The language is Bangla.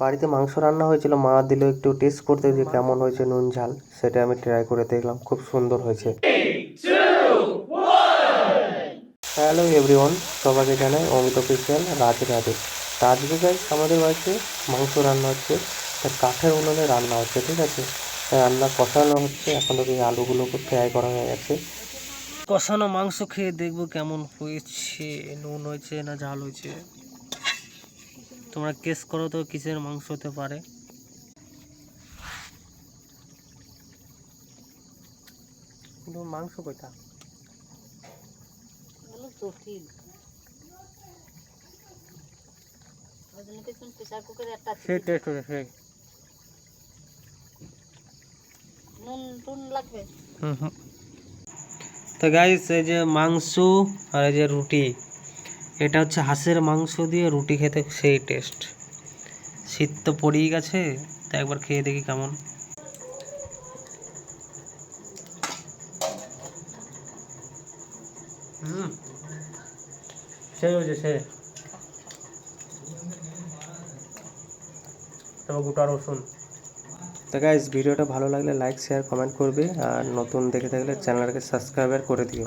বাড়িতে মাংস রান্না হয়েছিল, মা দিল একটু টেস্ট করতে যে কেমন হয়েছে নুন, ঝাল, সেটা আমি ট্রাই করে দেখলাম, খুব সুন্দর হয়েছে। হ্যালো এভরিওয়ান সবাইকে জানাই অমিত অফিসিয়াল রাধে রাধে। তা আজকে গাইস আমাদের বাড়িতে মাংস রান্না হচ্ছে, তা কাঠের উনুনে রান্না হচ্ছে, ঠিক আছে? তা রান্না কষানো হচ্ছে, এখন থেকে আলুগুলোকে ফ্রাই করা হয়ে গেছে। কষানো মাংস খেয়ে দেখব কেমন হয়েছে, নুন হয়েছে না ঝাল হয়েছে। তোমরা কেস করো তো কিসের মাংস হতে পারে? কিন্তু মাংস সেই টেস্ট সেই। লাগবে? তো গাইস এই যে মাংস আর এই যে রুটি এটা হচ্ছে হাঁসের মাংস দিয়ে রুটি খেতে সেই টেস্ট শীত তো পড়েই গেছে, তা একবার খেয়ে দেখি কেমন। হুম, সেই রসুন। ভিডিওটা ভালো লাগলে লাইক শেয়ার কমেন্ট করবে, আর নতুন দেখে থাকলে চ্যানেলটাকে সাবস্ক্রাইবার করে দিও।